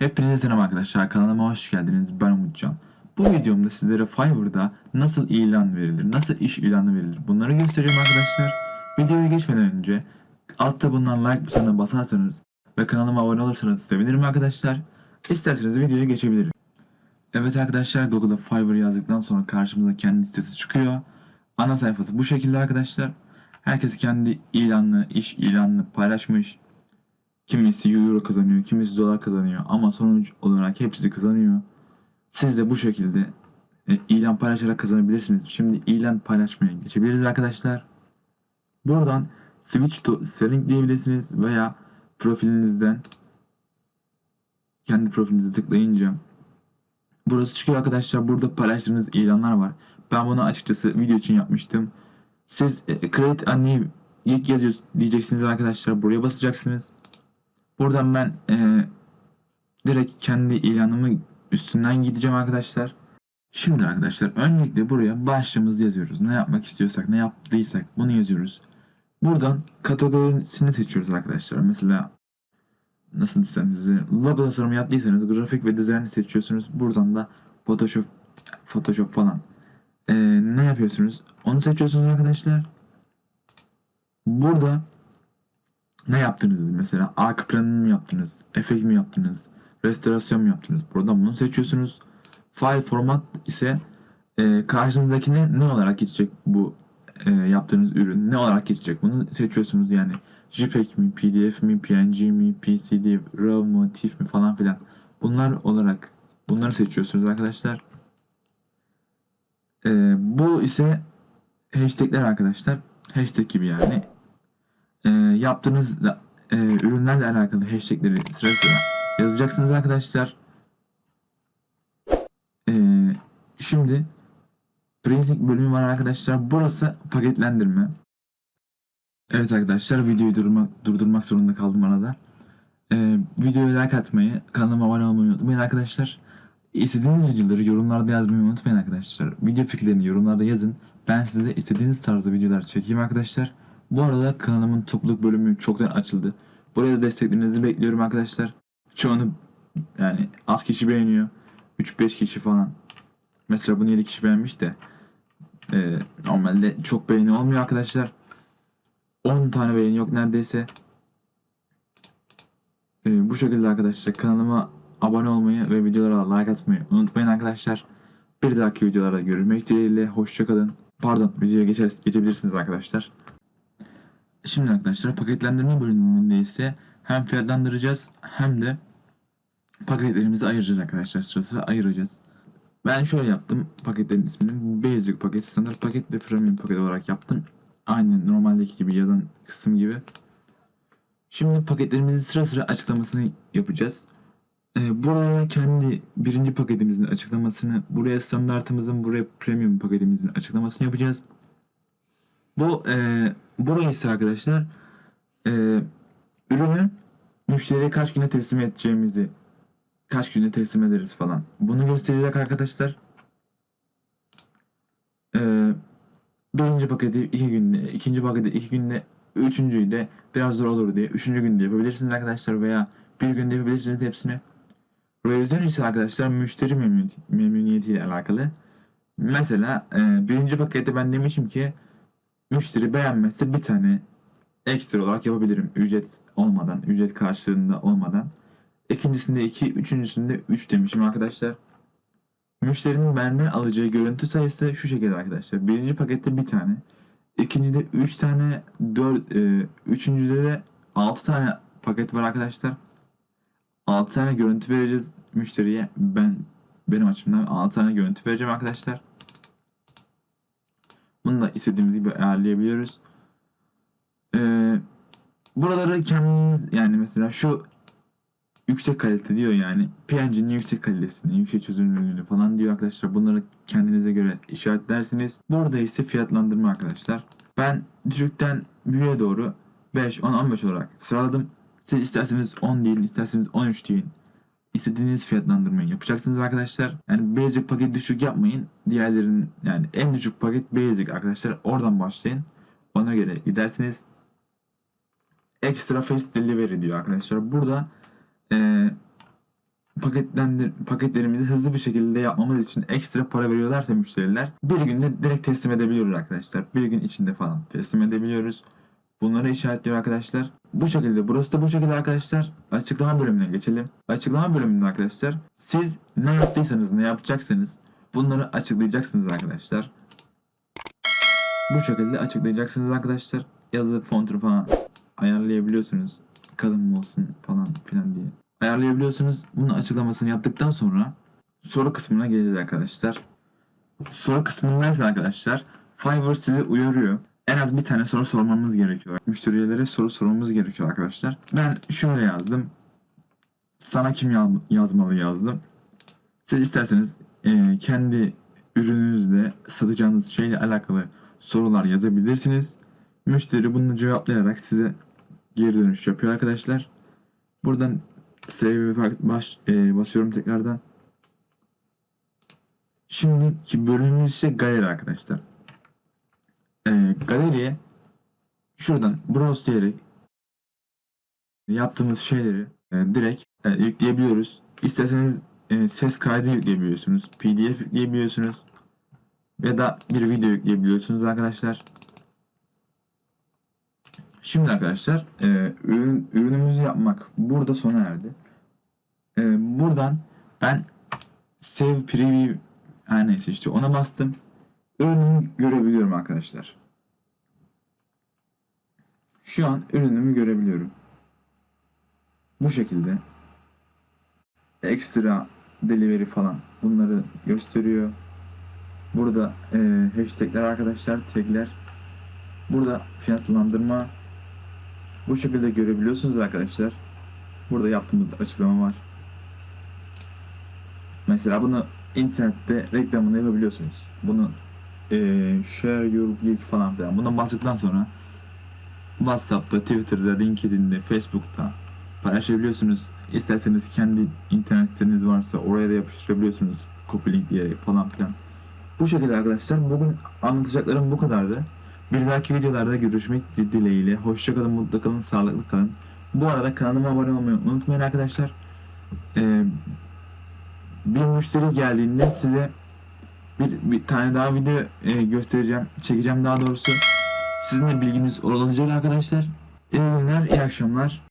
Hepinize selam arkadaşlar kanalıma hoş geldiniz ben Umutcan. Bu videomda sizlere Fiverr'da nasıl ilan verilir, nasıl iş ilanı verilir bunları göstereceğim arkadaşlar. Videoya geçmeden önce altta bulunan like butonuna basarsanız ve kanalıma abone olursanız sevinirim arkadaşlar. İsterseniz videoya geçebilirim. Evet arkadaşlar Google'a Fiverr yazdıktan sonra karşımıza kendi sitesi çıkıyor. Ana sayfası bu şekilde arkadaşlar. Herkes kendi ilanını, iş ilanını paylaşmış. Kimisi euro kazanıyor, kimisi dolar kazanıyor ama sonuç olarak hepsi kazanıyor. Siz de bu şekilde e, ilan paylaşarak kazanabilirsiniz. Şimdi ilan paylaşmaya geçebiliriz arkadaşlar. Buradan switch to selling diyebilirsiniz veya profilinizden kendi profilinize tıklayınca burası çıkıyor arkadaşlar. Burada paylaştığınız ilanlar var. Ben bunu açıkçası video için yapmıştım. Siz create a new ilk yazıyorsunuz diyeceksiniz arkadaşlar. Buraya basacaksınız. Buradan ben e, direkt kendi ilanımı üstünden gideceğim arkadaşlar. Şimdi arkadaşlar öncelikle buraya başlığımızı yazıyoruz. Ne yapmak istiyorsak, ne yaptıysak bunu yazıyoruz. Buradan kategorisini seçiyoruz arkadaşlar. Mesela nasıl desem size logo tasarımı yaptıysanız grafik ve dizayn seçiyorsunuz. Buradan da Photoshop Photoshop falan e, ne yapıyorsunuz? Onu seçiyorsunuz arkadaşlar. Burada ne yaptınız mesela? Arka planını mı yaptınız? Efekt mi yaptınız? Restorasyon mu yaptınız? Buradan bunu seçiyorsunuz. File format ise e, karşınızdakine ne olarak geçecek bu e, yaptığınız ürün? Ne olarak geçecek? Bunu seçiyorsunuz yani. JPEG mi, PDF mi, PNG mi, PCD, RAW mu, TIFF mi falan filan. Bunlar olarak bunları seçiyorsunuz arkadaşlar. E, bu ise hashtagler arkadaşlar. Hashtag gibi yani e, yaptığınız e, ürünlerle alakalı hashtagleri sıra sıra yazacaksınız arkadaşlar. E, şimdi Basic bölümü var arkadaşlar. Burası paketlendirme. Evet arkadaşlar videoyu durmak, durdurmak zorunda kaldım arada. E, videoya like atmayı, kanalıma abone olmayı unutmayın arkadaşlar. İstediğiniz videoları yorumlarda yazmayı unutmayın arkadaşlar. Video fikirlerini yorumlarda yazın. Ben size istediğiniz tarzda videolar çekeyim arkadaşlar. Bu arada kanalımın topluluk bölümü çoktan açıldı. Buraya desteklerinizi bekliyorum arkadaşlar. Çoğunu yani az kişi beğeniyor. 3-5 kişi falan. Mesela bunu 7 kişi beğenmiş de e, normalde çok beğeni olmuyor arkadaşlar. 10 tane beğeni yok neredeyse. E, bu şekilde arkadaşlar kanalıma abone olmayı ve videolara like atmayı unutmayın arkadaşlar. Bir dahaki videolarda görüşmek dileğiyle. Hoşçakalın. Pardon videoya geçer, geçebilirsiniz arkadaşlar. Şimdi arkadaşlar paketlendirme bölümünde ise hem fiyatlandıracağız hem de paketlerimizi ayıracağız arkadaşlar. Sıra sıra ayıracağız. Ben şöyle yaptım paketlerin ismini Basic paket, standart paket ve premium paket olarak yaptım. Aynı normaldeki gibi yazan kısım gibi. Şimdi paketlerimizi sıra sıra açıklamasını yapacağız. Ee, buraya kendi birinci paketimizin açıklamasını, buraya standartımızın, buraya premium paketimizin açıklamasını yapacağız. Bu e, burayı ise arkadaşlar e, ürünü müşteriye kaç güne teslim edeceğimizi kaç güne teslim ederiz falan. Bunu gösterecek arkadaşlar. E, birinci paketi iki günde, ikinci paketi iki günde, üçüncüyü de biraz zor olur diye üçüncü günde yapabilirsiniz arkadaşlar veya bir günde yapabilirsiniz hepsini. Revizyon ise arkadaşlar müşteri memnuniyeti, memnuniyetiyle alakalı. Mesela e, birinci pakette ben demişim ki müşteri beğenmezse bir tane ekstra olarak yapabilirim ücret olmadan, ücret karşılığında olmadan. İkincisinde 2, üçüncüsünde 3 demişim arkadaşlar. Müşterinin benden alacağı görüntü sayısı şu şekilde arkadaşlar. Birinci pakette bir tane. ikincide 3 tane, 4, e, üçüncüde de 6 tane paket var arkadaşlar. 6 tane görüntü vereceğiz müşteriye. Ben benim açımdan 6 tane görüntü vereceğim arkadaşlar. Bunu da istediğimiz gibi ayarlayabiliyoruz. Ee, buraları kendiniz yani mesela şu yüksek kalite diyor yani PNG'nin yüksek kalitesini, yüksek çözünürlüğünü falan diyor arkadaşlar. Bunları kendinize göre işaretlersiniz. Burada ise fiyatlandırma arkadaşlar. Ben düşükten büyüğe doğru 5, 10, 15 olarak sıraladım. Siz isterseniz 10 değil, isterseniz 13 deyin. İstediğiniz fiyatlandırmayı yapacaksınız arkadaşlar. Yani basic paket düşük yapmayın. Diğerlerinin yani en düşük paket basic arkadaşlar. Oradan başlayın. Ona göre gidersiniz. Extra Fast Delivery diyor arkadaşlar. Burada e, paketlendir paketlerimizi hızlı bir şekilde yapmamız için ekstra para veriyorlarsa müşteriler bir günde direkt teslim edebiliyoruz arkadaşlar. Bir gün içinde falan teslim edebiliyoruz. Bunları işaretliyor arkadaşlar. Bu şekilde burası da bu şekilde arkadaşlar. Açıklama bölümüne geçelim. Açıklama bölümünde arkadaşlar siz ne yaptıysanız ne yapacaksanız bunları açıklayacaksınız arkadaşlar. Bu şekilde açıklayacaksınız arkadaşlar. Yazı fontunu falan ayarlayabiliyorsunuz. Kalın mı olsun falan filan diye. Ayarlayabiliyorsunuz. Bunun açıklamasını yaptıktan sonra soru kısmına geleceğiz arkadaşlar. Soru kısmındaysa arkadaşlar Fiverr sizi uyarıyor. En az bir tane soru sormamız gerekiyor. Müşterilere soru sormamız gerekiyor arkadaşlar. Ben şöyle yazdım. Sana kim yaz- yazmalı yazdım. Siz isterseniz e, kendi ürününüzle satacağınız şeyle alakalı sorular yazabilirsiniz. Müşteri bunu cevaplayarak size geri dönüş yapıyor arkadaşlar. Buradan save baş, e, basıyorum tekrardan. Şimdiki bölümümüz ise galeri arkadaşlar. Galeriye şuradan browse diyerek yaptığımız şeyleri e, direkt e, yükleyebiliyoruz. İsterseniz e, ses kaydı yükleyebiliyorsunuz. PDF yükleyebiliyorsunuz. Ya da bir video yükleyebiliyorsunuz arkadaşlar. Şimdi arkadaşlar e, ürün, ürünümüzü yapmak burada sona erdi. E, buradan ben Save Preview her neyse işte ona bastım. Ürünümü görebiliyorum arkadaşlar. Şu an ürünümü görebiliyorum. Bu şekilde ekstra delivery falan bunları gösteriyor. Burada e, hashtagler arkadaşlar, tagler. Burada fiyatlandırma. Bu şekilde görebiliyorsunuz arkadaşlar. Burada yaptığımız açıklama var. Mesela bunu internette reklamını yapabiliyorsunuz. Bunu e, share your link falan filan. Bundan bastıktan sonra WhatsApp'ta, Twitter'da, LinkedIn'de, Facebook'ta paylaşabiliyorsunuz. İsterseniz kendi internet siteniz varsa oraya da yapıştırabiliyorsunuz. Copy link diyerek falan filan. Bu şekilde arkadaşlar bugün anlatacaklarım bu kadardı. Bir dahaki videolarda görüşmek dileğiyle. Hoşçakalın, mutlu kalın, sağlıklı kalın. Bu arada kanalıma abone olmayı unutmayın arkadaşlar. Ee, bir müşteri geldiğinde size bir, bir tane daha video e, göstereceğim. Çekeceğim daha doğrusu. Sizin de bilginiz olacak arkadaşlar. İyi günler, iyi akşamlar.